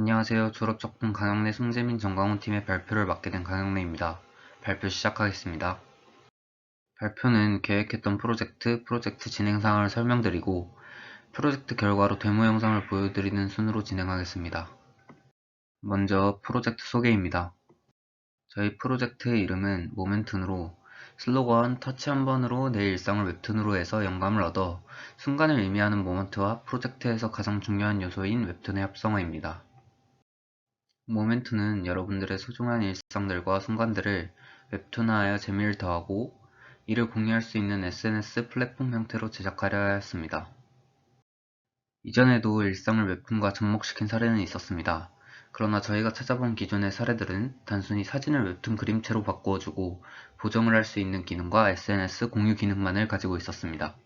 안녕하세요. 졸업작품 강영래 송재민 정강훈 팀의 발표를 맡게 된 강영래입니다. 발표 시작하겠습니다. 발표는 계획했던 프로젝트, 프로젝트 진행 상황을 설명드리고 프로젝트 결과로 데모 영상을 보여드리는 순으로 진행하겠습니다. 먼저 프로젝트 소개입니다. 저희 프로젝트의 이름은 모멘튼으로 슬로건 터치 한 번으로 내 일상을 웹툰으로 해서 영감을 얻어 순간을 의미하는 모먼트와 프로젝트에서 가장 중요한 요소인 웹툰의 합성어입니다. 모멘트는 여러분들의 소중한 일상들과 순간들을 웹툰화하여 재미를 더하고 이를 공유할 수 있는 SNS 플랫폼 형태로 제작하려 하였습니다. 이전에도 일상을 웹툰과 접목시킨 사례는 있었습니다. 그러나 저희가 찾아본 기존의 사례들은 단순히 사진을 웹툰 그림체로 바꾸어주고 보정을 할 수 있는 기능과 SNS 공유 기능만을 가지고 있었습니다.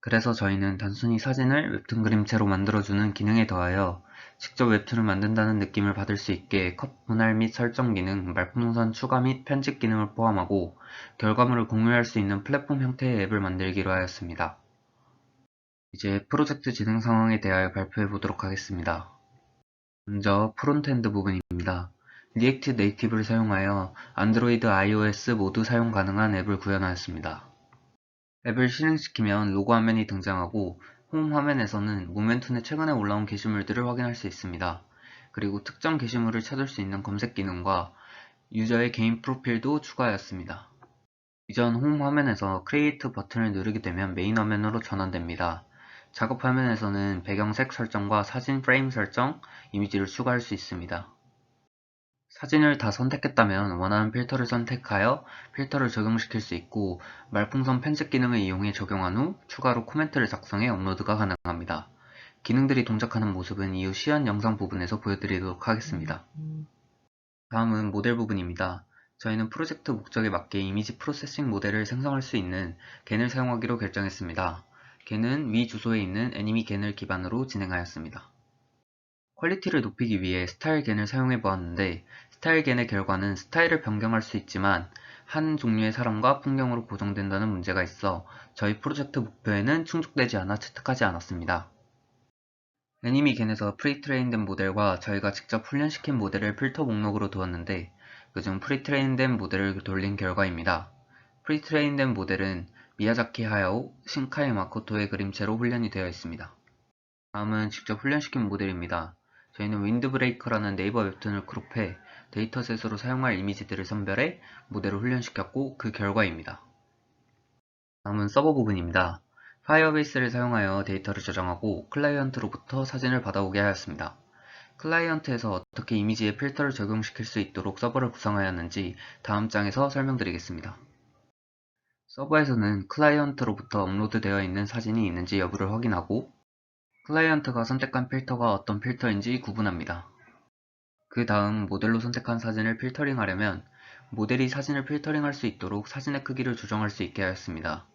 그래서 저희는 단순히 사진을 웹툰 그림체로 만들어주는 기능에 더하여 직접 웹툰을 만든다는 느낌을 받을 수 있게 컷 분할 및 설정 기능, 말풍선 추가 및 편집 기능을 포함하고 결과물을 공유할 수 있는 플랫폼 형태의 앱을 만들기로 하였습니다. 이제 프로젝트 진행 상황에 대하여 발표해 보도록 하겠습니다. 먼저 프론트엔드 부분입니다. 리액트 네이티브를 사용하여 안드로이드, iOS 모두 사용 가능한 앱을 구현하였습니다. 앱을 실행시키면 로고 화면이 등장하고 홈 화면에서는 모멘툰에 최근에 올라온 게시물들을 확인할 수 있습니다. 그리고 특정 게시물을 찾을 수 있는 검색 기능과 유저의 개인 프로필도 추가하였습니다. 이전 홈 화면에서 크리에이트 버튼을 누르게 되면 메인 화면으로 전환됩니다. 작업 화면에서는 배경색 설정과 사진 프레임 설정, 이미지를 추가할 수 있습니다. 사진을 다 선택했다면 원하는 필터를 선택하여 필터를 적용시킬 수 있고 말풍선 편집 기능을 이용해 적용한 후 추가로 코멘트를 작성해 업로드가 가능합니다. 기능들이 동작하는 모습은 이후 시연 영상 부분에서 보여드리도록 하겠습니다. 다음은 모델 부분입니다. 저희는 프로젝트 목적에 맞게 이미지 프로세싱 모델을 생성할 수 있는 겐을 사용하기로 결정했습니다. 겐은 위 주소에 있는 애니미 겐을 기반으로 진행하였습니다. 퀄리티를 높이기 위해 스타일 겐을 사용해 보았는데 스타일 겐의 결과는 스타일을 변경할 수 있지만 한 종류의 사람과 풍경으로 고정된다는 문제가 있어 저희 프로젝트 목표에는 충족되지 않아 채택하지 않았습니다. 애니미 겐에서 프리트레인된 모델과 저희가 직접 훈련시킨 모델을 필터 목록으로 두었는데 그중 프리트레인된 모델을 돌린 결과입니다. 프리트레인된 모델은 미야자키 하야오, 신카이 마코토의 그림체로 훈련이 되어 있습니다. 다음은 직접 훈련시킨 모델입니다. 저희는 윈드브레이커라는 네이버 웹툰을 그룹해 데이터셋으로 사용할 이미지들을 선별해 모델을 훈련시켰고 그 결과입니다. 다음은 서버 부분입니다. 파이어베이스를 사용하여 데이터를 저장하고 클라이언트로부터 사진을 받아오게 하였습니다. 클라이언트에서 어떻게 이미지에 필터를 적용시킬 수 있도록 서버를 구성하였는지 다음 장에서 설명드리겠습니다. 서버에서는 클라이언트로부터 업로드되어 있는 사진이 있는지 여부를 확인하고 클라이언트가 선택한 필터가 어떤 필터인지 구분합니다. 그 다음 모델로 선택한 사진을 필터링하려면 모델이 사진을 필터링할 수 있도록 사진의 크기를 조정할 수 있게 하였습니다.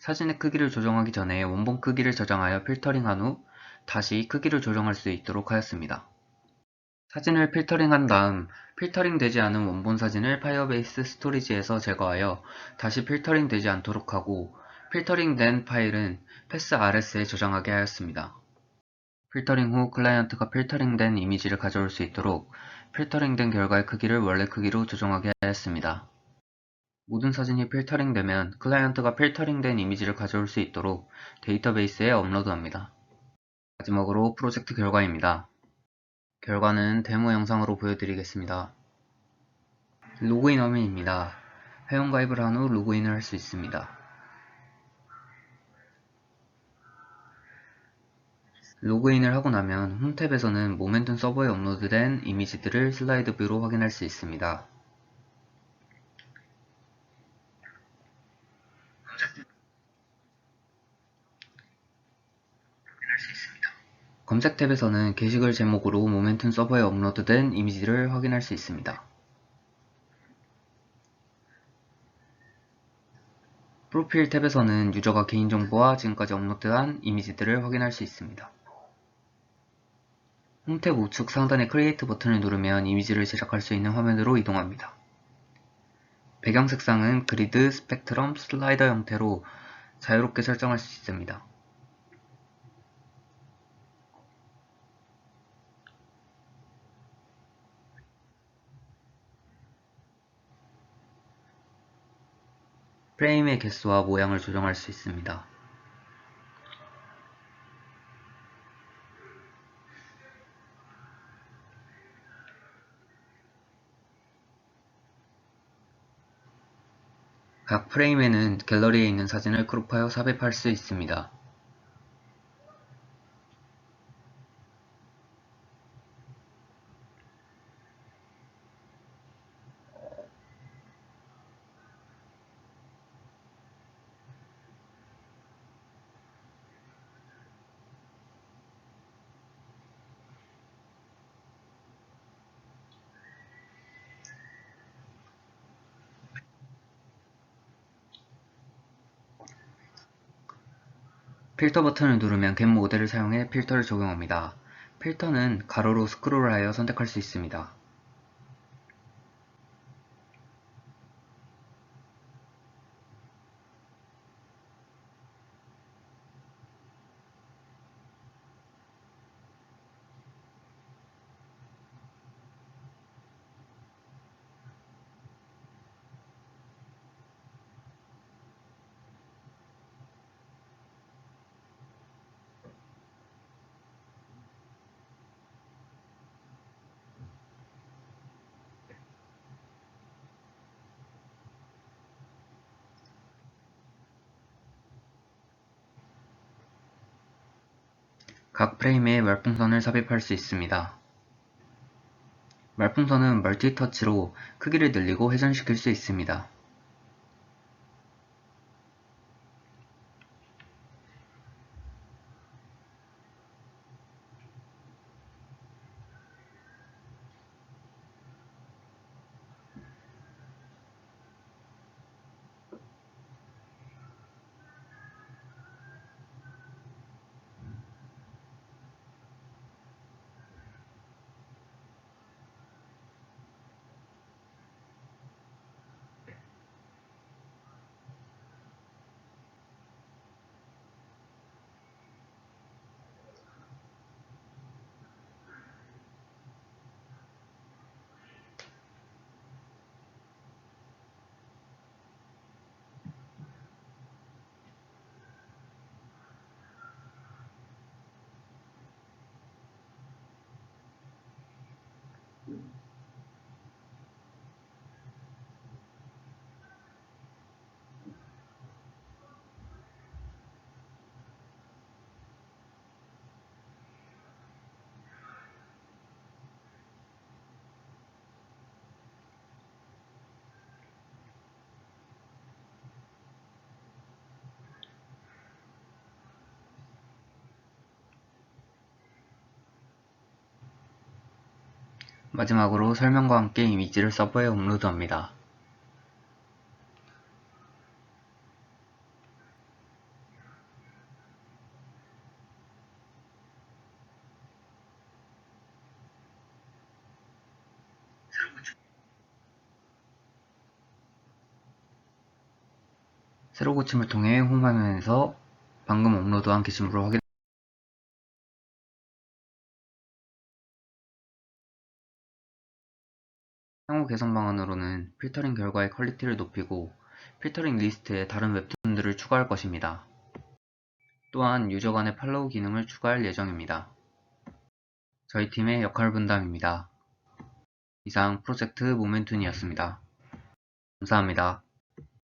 사진의 크기를 조정하기 전에 원본 크기를 저장하여 필터링한 후 다시 크기를 조정할 수 있도록 하였습니다. 사진을 필터링한 다음 필터링 되지 않은 원본 사진을 파이어베이스 스토리지에서 제거하여 다시 필터링 되지 않도록 하고 필터링 된 파일은 패스 RS에 저장하게 하였습니다. 필터링 후 클라이언트가 필터링 된 이미지를 가져올 수 있도록 필터링 된 결과의 크기를 원래 크기로 조정하게 하였습니다. 모든 사진이 필터링 되면 클라이언트가 필터링 된 이미지를 가져올 수 있도록 데이터베이스에 업로드합니다. 마지막으로 프로젝트 결과입니다. 결과는 데모 영상으로 보여드리겠습니다. 로그인 화면입니다. 회원가입을 한 후 로그인을 할 수 있습니다. 로그인을 하고 나면 홈탭에서는 모멘tum 서버에 업로드된 이미지들을 슬라이드 뷰로 확인할 수 있습니다. 검색 탭에서는 게시글 제목으로 모멘tum 서버에 업로드된 이미지를 확인할 수 있습니다. 프로필 탭에서는 유저가 개인정보와 지금까지 업로드한 이미지들을 확인할 수 있습니다. 홈탭 우측 상단의 크리에이트 버튼을 누르면 이미지를 제작할 수 있는 화면으로 이동합니다. 배경 색상은 그리드, 스펙트럼, 슬라이더 형태로 자유롭게 설정할 수 있습니다. 프레임의 개수와 모양을 조정할 수 있습니다. 각 프레임에는 갤러리에 있는 사진을 크롭하여 삽입할 수 있습니다. 필터 버튼을 누르면 겐 모델을 사용해 필터를 적용합니다. 필터는 가로로 스크롤하여 선택할 수 있습니다. 각 프레임에 말풍선을 삽입할 수 있습니다. 말풍선은 멀티터치로 크기를 늘리고 회전시킬 수 있습니다. 마지막으로 설명과 함께 이미지를 서버에 업로드합니다. 새로 고침을 통해 홈화면에서 방금 업로드한 게시물을 확인 개선 방안으로는 필터링 결과의 퀄리티를 높이고 필터링 리스트에 다른 웹툰들을 추가할 것입니다. 또한 유저 간의 팔로우 기능을 추가할 예정입니다. 저희 팀의 역할 분담입니다. 이상 프로젝트 모멘툰이었습니다. 감사합니다.